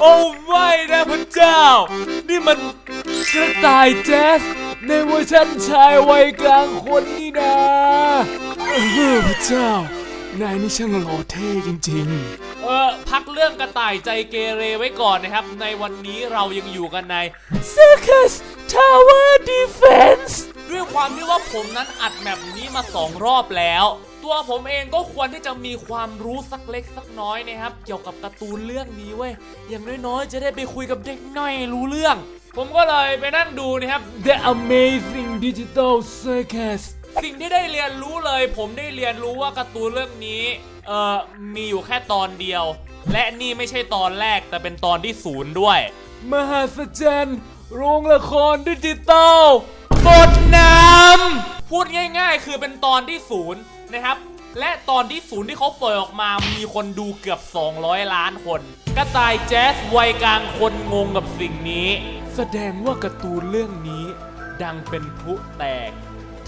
โอ้ไม่นะพระเจ้า นี่มันกระต่ายแจ๊สในเวอร์ชันชายวัยกลางคนนี่นะเออพระเจ้า นายนี่ช่างหล่อเท่จริงๆ เออพักเรื่องกระต่ายใจเกเรไว้ก่อนนะครับ ในวันนี้เรายังอยู่กันใน Circus Tower Defense ด้วยความที่ว่าผมนั้นอัดแมปนี้มาสองรอบแล้ว ตัวผมเองก็ควรที่จะมีความรู้สักเล็กสักน้อยนะครับ เกี่ยวกับการ์ตูนเรื่องนี้เว้ยอย่างน้อยๆจะได้ไปคุยกับเด็กน้อยรู้เรื่อง ผมก็เลยไปนั่งดูนะครับ The Amazing Digital Circus สิ่งที่ได้เรียนรู้เลย ผมได้เรียนรู้ว่าการ์ตูนเรื่องนี้เอ่อมีอยู่แค่ตอนเดียว และนี่ไม่ใช่ตอนแรกแต่เป็นตอนที่ศูนย์ด้วย มหัศจรรย์โรงละครดิจิตอลบทน้ำพูดง่าย ๆ คือเป็นตอนที่ศูนย์ นะครับ และตอนที่ศูนย์ที่เขาเปล่ออกมามีคนดูเกือบ 200 ล้านคน กระต่ายแจ๊สวัยกลางคนงงกับสิ่งนี้ แสดงว่าการ์ตูนเรื่องนี้ดังเป็นพลุแตก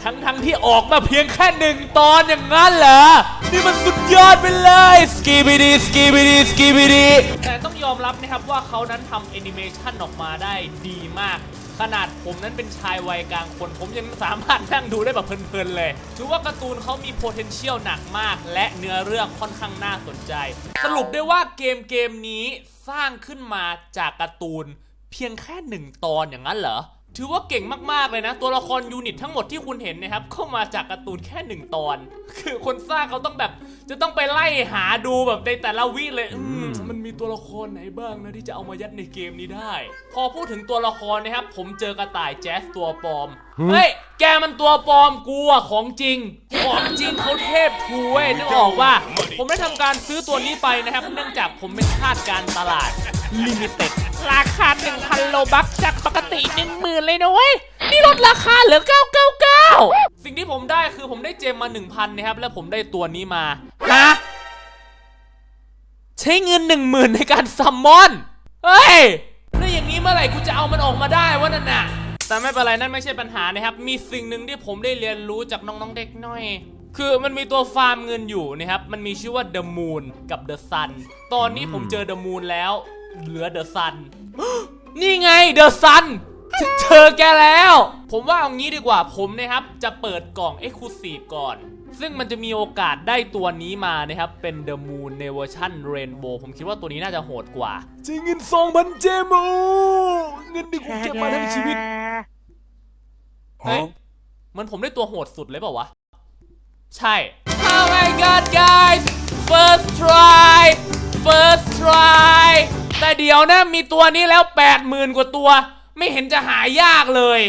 ทั้งทั้งๆที่ออกมาเพียงแค่หนึ่งตอนอย่างนั้นเหรอ นี่มันสุดยอดไปเลยสกีบิดีสกีบิดีสกีบิดีแต่ต้องยอมรับนะครับว่าเขานั้นทำแอนิเมชันออกมาได้ดีมาก ขนาดผมนั้นเป็นชายวัยกลางคน ผมยังสามารถนั่งดูได้แบบเพลินๆเลยถือว่าการ์ตูนเขามี potential หนักมาก และเนื้อเรื่องค่อนข้างน่าสนใจ สรุปได้ว่าเกมเกมนี้สร้างขึ้นมาจากการ์ตูนเพียงแค่หนึ่งตอนอย่างนั้นเหรอ ถือว่าเก่งมากๆเลยนะ ตัวละครยูนิตทั้งหมดที่คุณเห็นนะครับเข้ามาจากการ์ตูนแค่หนึ่งตอน คือคนสร้างเขาต้องแบบ จะต้องไปไล่หาดูแบบในแต่ละวิเลยอืมมันมีตัวละครไหนบ้างนะที่จะเอามายัดในเกมนี้ได้ พอพูดถึงตัวละครนะครับ ผมเจอกระต่ายแจ๊สตัวปลอมเฮ้ยแกมันตัวปลอมกูอะของจริงของจริงเขาเทพทูเว้ยนึกออกว่า ผมได้ทำการซื้อตัวนี้ไปนะครับ เนื่องจากผมเป็นทาสการตลาดลิมิเต็ดราคา1,000โลบัค จากปกติ10,000เลยนะเว้ย นี่ลดราคาเหลือ 999 สิ่งที่ผมได้คือผมได้เจมมา 1,000 นะครับ แล้วผมได้ตัวนี้มา ฮะ ใช้เงิน 10,000 ในการซัมมอน เฮ้ย แล้วอย่างนี้เมื่อไหร่กูจะเอามันออกมาได้วะนั่นน่ะ แต่ไม่เป็นไรนั่นไม่ใช่ปัญหานะครับ มีสิ่งหนึ่งที่ผมได้เรียนรู้จากน้องๆเด็กน้อยคือมันมีตัวฟาร์มเงินอยู่นะครับ มันมีชื่อว่า The Moon กับ The Sun ตอนนี้ผมเจอ The Moon แล้ว เหลือ The Sun นี่ไง The Sun เจอแกแล้ว ผมว่าเอางี้ดีกว่าผมนะครับจะเปิดกล่อง Exclusive ก่อน ซึ่งมันจะมีโอกาสได้ตัวนี้มานะครับ เป็น The Moon ในเวอร์ชัน Rainbow ผมคิดว่าตัวนี้น่าจะโหดกว่าใช้เงิน2,000เจมโอเงินที่ผมเก็บมาทั้งชีวิตเฮ้ยเหมันผมได้ตัวโหดสุดเลยเปล่าวะ ใช่ Oh my god guys first try first try แต่เดี๋ยวนะมีตัวนี้แล้ว 80,000 กว่าตัว ไม่เห็นจะหายากเลย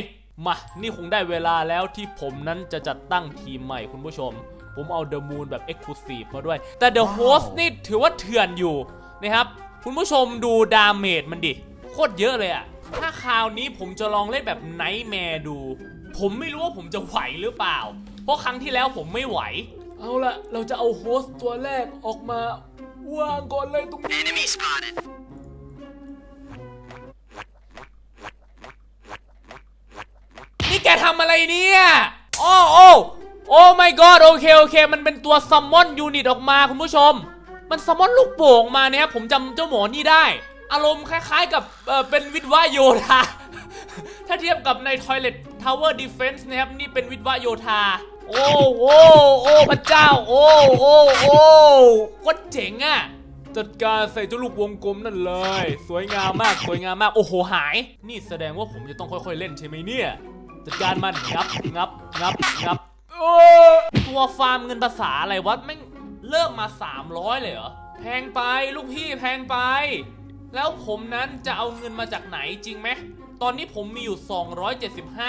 มา นี่คงได้เวลาแล้วที่ผมนั้นจะจัดตั้งทีมใหม่คุณผู้ชม ผมเอา The Moon แบบ Exclusive มาด้วย แต่ The Host นี่ถือว่าเถื่อนอยู่นะครับ คุณผู้ชมดูดาเมจมันดิ โคตรเยอะเลยอะถ้าคราวนี้ผมจะลองเล่นแบบไนท์แมร์ดู ผมไม่รู้ว่าผมจะไหวหรือเปล่า เพราะครั้งที่แล้วผมไม่ไหว เอาละเราจะเอาโฮสต์ตัวแรกออกมาวางก่อนเลยตรงนี้ แกทำอะไรเนี่ยโอ้โอ้โอ้ my god โอเค โอเค มันเป็นตัวซัมมอนยูนิตออกมาคุณผู้ชม มันซัมมอนลูกโป่งมาเนี่ยผมจำเจ้าหมอนี่ได้ อารมณ์คล้ายๆกับเออเป็นวิทวะโยธา ถ้าเทียบกับใน Toilet Tower Defense นะครับ นี่เป็นวิทวะโยธา โอ้โอ้โอ้พระเจ้า โอ้โอ้โอ้ก็เจ๋งอะจัดการใส่เจ้าลูกวงกลมนั่นเลย สวยงามมาก สวยงามมาก โอ้โห หาย นี่แสดงว่าผมจะต้องค่อยๆเล่นใช่ไหมเนี่ย จัดการมันงับงับงับงับโอ้ตัวฟาร์มเงินภาษาอะไรวะแม่งเริ่มมา 300 เลยเหรอ แพงไปลูกพี่แพงไป แล้วผมนั้นจะเอาเงินมาจากไหนจริงไหม ตอนนี้ผมมีอยู่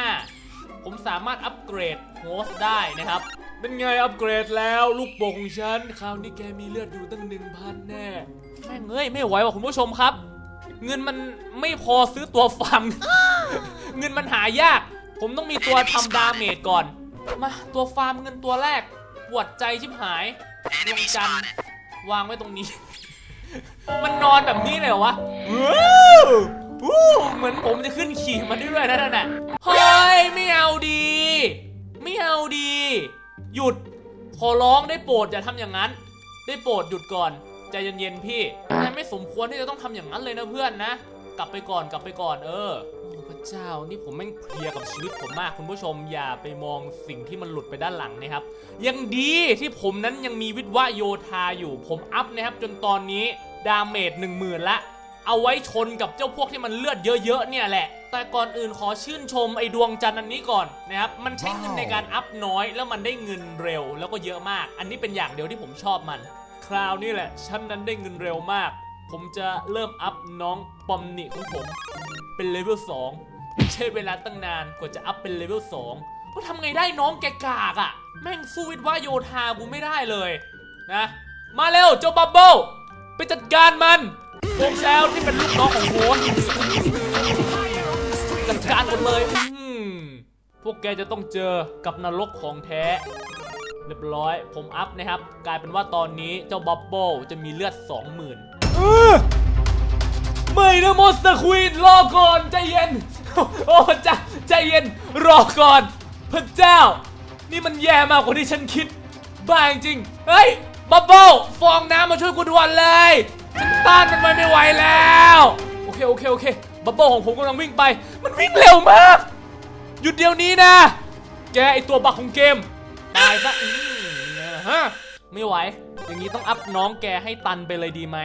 275 ผมสามารถอัปเกรดโฮสต์ได้นะครับ เป็นไงอัปเกรดแล้วลูกโป่งของฉัน คราวนี้แกมีเลือดอยู่ตั้ง 1,000 แน่ แม่งเอ้ยไม่ไหวว่ะคุณผู้ชมครับ เงินมันไม่พอซื้อตัวฟาร์มเงินมันหายาก ผมต้องมีตัวทำดาเมจก่อน มาตัวฟาร์มเงินตัวแรกปวดใจชิบหายดวงจันทร์วางไว้ตรงนี้ มันนอนแบบนี้เลยเหรอวะเหมือนผมจะขึ้นขี่มันได้ด้วยนะนั่นน่ะเฮ้ยไม่เอาดี ไม่เอาดี หยุด ขอร้องได้โปรดอย่าทำอย่างนั้น ได้โปรดหยุดก่อนใจเย็นๆพี่นายไม่สมควรที่จะต้องทำอย่างนั้นเลยนะเพื่อนนะ กลับไปก่อนกลับไปก่อนเออ เจ้านี่ผมแม่งเพลียกับชีวิตผมมากคุณผู้ชมอย่าไปมองสิ่งที่มันหลุดไปด้านหลังนะครับ ยังดีที่ผมนั้นยังมีวิทวะโยธาอยู่ผมอัพนะครับ จนตอนนี้ดาเมจหนึ่งหมื่นละเอาไว้ชนกับเจ้าพวกที่มันเลือดเยอะๆเนี่ยแหละ แต่ก่อนอื่นขอชื่นชมไอ้ดวงจันทร์อันนี้ก่อนนะครับ มันใช้เงินในการอัพน้อยแล้วมันได้เงินเร็วแล้วก็เยอะมาก อันนี้เป็นอย่างเดียวที่ผมชอบมัน คราวนี้แหละฉันนั้นได้เงินเร็วมาก ผมจะเริ่มอัพน้องปอมนิของผม เป็นเลเวล2 ใช้เวลาตั้งนานกว่าจะอัพเป็นเลเวล2ก็ทำไงได้น้องแกกากอะ่ะ แม่งสู้วิทวะโยธากูไม่ได้เลยนะ มาเร็วเจ้าบับเบิ้ลไปจัดการมันวงแซวที่เป็นลูกน้องของโหนจัดการหมดเลยพวกแกจะต้องเจอกับนรกของแท้ เรียบร้อยผมอัพนะครับ กลายเป็นว่าตอนนี้เจ้าบับเบิ้ลจะมีเลือด 20,000เออ ไม่นะมอสเตอร์ควีนรอก่อนใจเย็น โอ้จ้าใจเย็นรอก่อน พระเจ้า นี่มันแย่มากกว่าที่ฉันคิด บ้าจริง เฮ้ยบับเบิ้ลฟองน้ำมาช่วยกูด่วนเลย ฉันต้านมันไว้ไม่ไหวแล้ว โอเคโอเคโอเคบับเบิ้ลของผมกำลังวิ่งไป มันวิ่งเร็วมาก หยุดเดี๋ยวนี้นะ แกไอตัวบักของเกม ตายซะอืมนะฮะไม่ไหว อย่างนี้ต้องอัพน้องแกให้ตันไปเลยดีไหม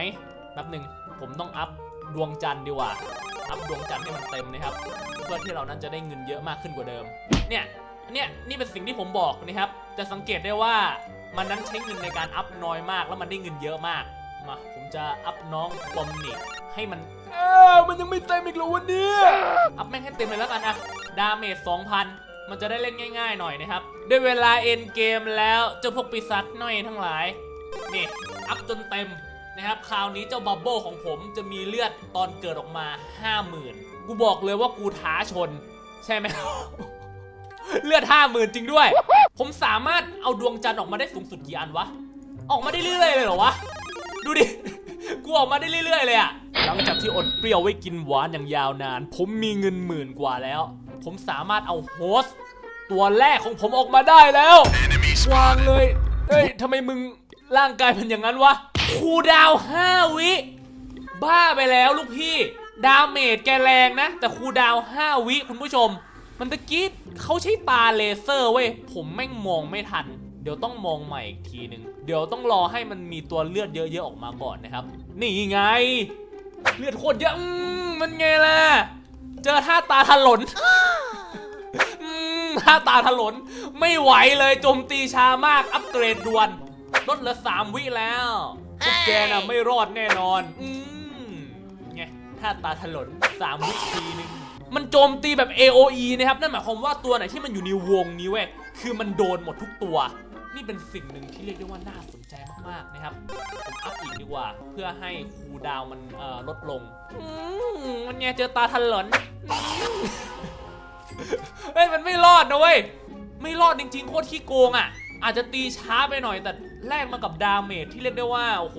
แป๊บหนึ่งผมต้องอัพ ดวงจันทร์ดีกว่าอัพดวงจันทร์ให้มันเต็มนะครับ เพื่อที่เรานั้นจะได้เงินเยอะมากขึ้นกว่าเดิม เนี่ยเนี่ยนี่เป็นสิ่งที่ผมบอกนะครับ จะสังเกตได้ว่ามันนั้นใช้เงินในการอัพน้อยมากแล้วมันได้เงินเยอะมากมาผมจะอัพน้องบอมนิกให้มันเออมันยังไม่เต็มอีกเหรอวันนี้อัพแม่งให้เต็มเลยแล้วกันอะดาเมจ2,000 มันจะได้เล่นง่ายๆหน่อยนะครับได้เวลาเอ็นเกมแล้วเจ้าพวกปีศาจน้อยทั้งหลาย นี่ อัพจนเต็ม นะครับคราวนี้เจ้าบับเบิลของผมจะมีเลือดตอนเกิดออกมา 50,000 กูบอกเลยว่ากูท้าชน ใช่ไหม เลือด 50,000 จริงด้วย ผมสามารถเอาดวงจันทร์ออกมาได้สูงสุดกี่อันวะ ออกมาได้เรื่อยๆเลยเหรอวะ ดูดิ กูออกมาได้เรื่อยๆเลยอะหลังจากที่อดเปรี้ยวไว้กินหวานอย่างยาวนาน ผมมีเงินหมื่นกว่าแล้ว ผมสามารถเอาโฮสต์ตัวแรกของผมออกมาได้แล้ววางเลยเอ้ยทำไมมึงร่างกายเป็นอย่างนั้นวะ คูดาวน์5วิ บ้าไปแล้วลูกพี่ ดาเมจแกแรงนะ แต่คูดาวน์5วิคุณผู้ชม มันตะกี้เขาใช้ตาเลเซอร์เว้ย ผมแม่งมองไม่ทัน เดี๋ยวต้องมองใหม่อีกทีหนึ่งเดี๋ยวต้องรอให้มันมีตัวเลือดเยอะๆออกมาก่อนนะครับ นี่ไง เลือดโคตรเยอะอืมมันไงล่ะ เจอท่าตาถลน อืมท่าตาถลน ไม่ไหวเลยโจมตีช้ามาก อัปเกรดด่วน ลดเหลือสามวิแล้วพวกแกน่ะไม่รอดแน่นอน อืมไงท่าตาถลนสามวิทีนึงมันโจมตีแบบ AOE นะครับ นั่นหมายความว่าตัวไหนที่มันอยู่ในวงนี้เว้ย คือมันโดนหมดทุกตัว นี่เป็นสิ่งหนึ่งที่เรียกได้ว่าน่าสนใจมากๆนะครับ ผมอัพอีกดีกว่า เพื่อให้คูดาวมันลดลงมมันไงเจอตาถลนเฮ้ย มันไม่รอดนะเว้ย ไม่รอดจริงๆ โคตรขี้โกงอะ อาจจะตีช้าไปหน่อยแต่ แลกมากับดาเมจที่เรียกได้ว่า โอ้โห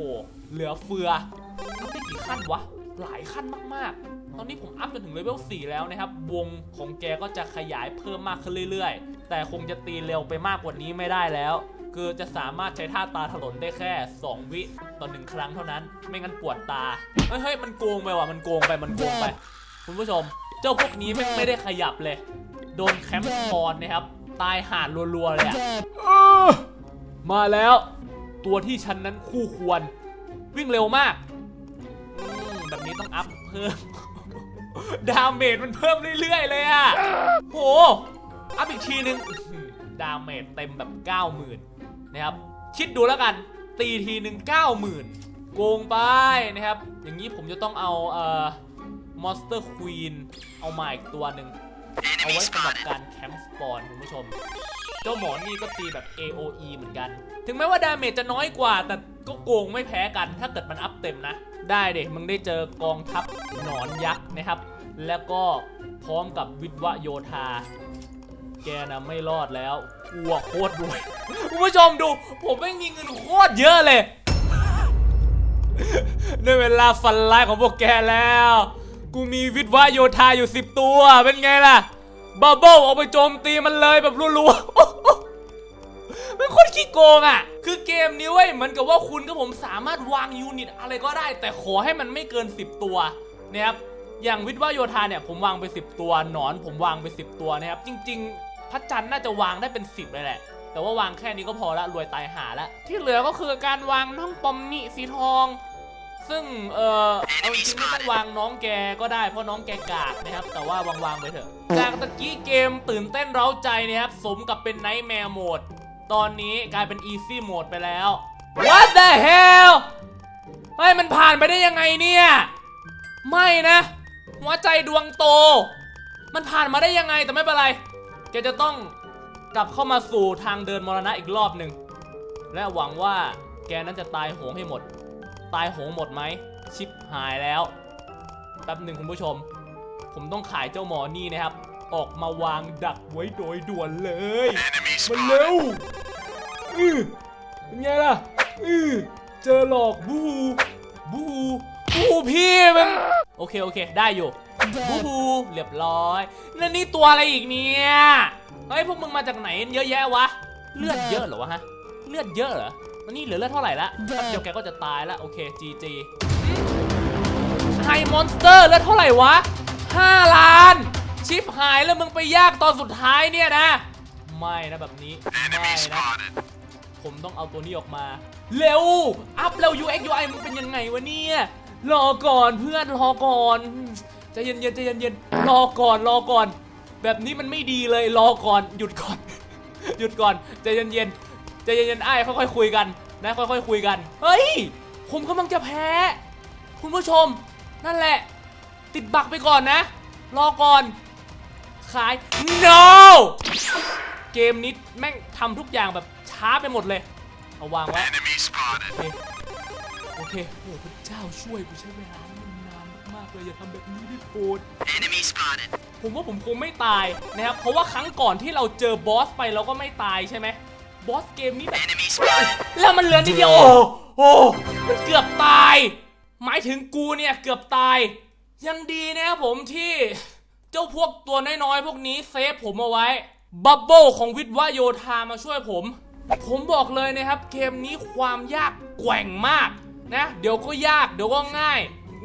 เหลือเฟืออัพได้กี่ขั้นวะ หลายขั้นมากๆ ตอนนี้ผมอัพจนถึงเลเวล4แล้วนะครับ วงของแกก็จะขยายเพิ่มมากขึ้นเรื่อยๆ แต่คงจะตีเร็วไปมากกว่านี้ไม่ได้แล้ว คือจะสามารถใช้ท่าตาถลนได้แค่ 2 วิต่อหนึ่งครั้งเท่านั้น ไม่งั้นปวดตา เฮ้ยเฮ้ยมันโกงไปว่ะ มันโกงไป มันโกงไป คุณผู้ชม เจ้าพวกนี้ไม่ไม่ได้ขยับเลย โดนแคมป์สปอนนะครับ ตายห่านรัวๆเลยอะเออ มาแล้ว ตัวที่ฉันนั้นคู่ควร วิ่งเร็วมากแบบนี้ต้องอัพเพิ่ม ดาเมจมันเพิ่มเรื่อย ๆ เลยอะโห อัพอีกทีนึง ดาเมจเต็มแบบ 90,000 นะครับ คิดดูแล้วกัน ตีทีหนึ่ง90,000 โกงไปนะครับ อย่างนี้ผมจะต้องเอาเอ่อมอนสเตอร์ควีนเอามาอีกตัวหนึ่ง เอาไว้สำหรับการแคมป์สปอนคุณผู้ชม เจ้าหมอนี่ก็ตีแบบ AOE เหมือนกัน ถึงแม้ว่าดาเมจจะน้อยกว่า แต่ก็โกงไม่แพ้กัน ถ้าเกิดมันอัพเต็มนะ ได้เด็มึงได้เจอกองทัพหนอนยักษ์นะครับ แล้วก็พร้อมกับวิทวะโยธา แกนะไม่รอดแล้วกลัวโคตรรวยคุณผู้ชมดู ผมไม่มีเงินโคตรเยอะเลยได้เวลาฟันร้ายของพวกแกแล้ว กูมีวิทวะโยธาอยู่สิบตัว เป็นไงล่ะบับเบิลเอาไปโจมตีมันเลยแบบรัวๆเป็นคนขี้โกงอะ คือเกมนี้เว้ยเหมือนกับว่าคุณกับผมสามารถวางยูนิตอะไรก็ได้ แต่ขอให้มันไม่เกิน 10 ตัวนะครับอย่างวิทย์ว่าโยธาเนี่ยผมวางไป 10 ตัวหนอนผมวางไป 10 ตัวนะครับจริง ๆพระจันทร์น่าจะวางได้เป็น 10เลยแหละแต่ว่าวางแค่นี้ก็พอละรวยตายหาละที่เหลือก็คือการวางน้องปอมนี่สีทอง ซึ่งเออเอาจริงๆไม่ต้องวางน้องแกก็ได้เพราะน้องแกกากนะครับ แต่ว่าวางๆไปเถอะจากตะกี้เกมตื่นเต้นเร้าใจนะครับสมกับเป็นไนท์แมร์โหมด ตอนนี้กลายเป็นอีซี่โหมดไปแล้ว What the hell เฮ้ยมันผ่านไปได้ยังไงเนี่ย ไม่นะ หัวใจดวงโต มันผ่านมาได้ยังไงแต่ไม่เป็นไรแกจะต้องกลับเข้ามาสู่ทางเดินมรณะอีกรอบหนึ่งและหวังว่าแกนั้นจะตายโหงให้หมด ตายโหงหมดไหม ชิปหายแล้วแป๊บหนึ่งคุณผู้ชม ผมต้องขายเจ้าหมอนี่นะครับ ออกมาวางดักไว้โดยด่วนเลยมันเร็วอือเป็นไงล่ะอือเจอหลอกบูบูบูพี่มันโอเคโอเค ได้อยู่บูบูเรียบร้อยนั่นนี่ตัวอะไรอีกเนี่ยเฮ้ยพวกมึงมาจากไหนเยอะแยะวะเลือดเยอะเหรอวะฮะเลือดเยอะเหรอตอ นนี้เหลือเลือดเท่าไหร่ละแป๊บเดี๋ยวแกก็จะตายละโอเคจีจีไฮมอนสเตอร์เลือดเท่าไหร่วะ5ล้าน ชิปหายแล้วมึงไปยากตอนสุดท้ายเนี่ยนะ ไม่นะแบบนี้ ไม่นะ ผมต้องเอาตัวนี้ออกมา เร็ว อัพเร็ว UX UI มันเป็นยังไงวะเนี่ย รอก่อนเพื่อนรอก่อนใจเย็นๆใจเย็นๆรอก่อนรอก่อน แบบนี้มันไม่ดีเลยรอก่อนหยุดก่อน หยุดก่อนใจเย็นๆ ใจเย็นๆไอ้ายค่อยๆคุยกันนะค่อยๆคุยกัน เฮ้ย ผมกำลังจะแพ้ คุณผู้ชม นั่นแหละ ติดบักไปก่อนนะ รอก่อน ขาย no เกมนี้แม่งทำทุกอย่างแบบช้าไปหมดเลย เอาวางไว้โอเคโอเคโอ้พระเจ้าช่วยกูใช้เวลานี่มันนานมากๆเลยอย่าทำแบบนี้ได้โปรดผมว่าผมคงไม่ตายนะครับ เพราะว่าครั้งก่อนที่เราเจอบอสไปเราก็ไม่ตายใช่ไหม บอสเกมนี้แบบ Enemy spotted. แล้วมันเหลือนิดเดียวโอ้โหมันเกือบตาย หมายถึงกูเนี่ยเกือบตาย ยังดีนะครับผมที่เจ้าพวกตัวน้อยๆพวกนี้เซฟผมเอาไว้ บับเบิลของวิทย์ว่าโยธามาช่วยผม ผมบอกเลยนะครับ เกมนี้ความยากแกว่งมากนะ เดี๋ยวก็ยากเดี๋ยวก็ง่าย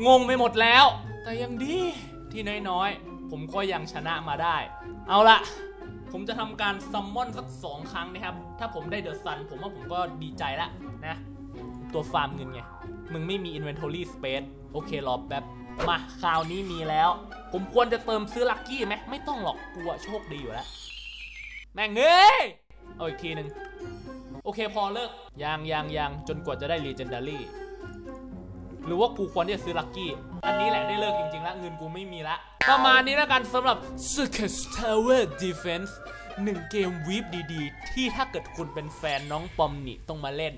งงไปหมดแล้ว แต่ยังดีที่น้อยๆ ผมก็ยังชนะมาได้ เอาละ ผมจะทำการซัมมอนสักสองครั้งนะครับ ถ้าผมได้เดอะซันผมว่าผมก็ดีใจละนะ ตัวฟาร์มเงินไง มึงไม่มี Inventory Space โอเครอแป๊บ มาคราวนี้มีแล้ว ผมควรจะเติมซื้อลัคกี้ไหมไม่ต้องหรอกกลัวโชคดีอยู่แล้ว แม่งเอ้ยเอาอีกทีหนึ่งโอเคพอเลิกยังยังยังจนกว่าจะได้ Legendary หรือว่ากูควรที่จะซื้อลักกี้ อันนี้แหละได้เลิกจริงๆ แล้วเงินกูไม่มีละ ประมาณนี้แล้วกันสำหรับ s u k a s Tower Defense หนึ่งเกมวีฟดีๆ ที่ถ้าเกิดคุณเป็นแฟนน้องปอมนี่ต้องมาเล่น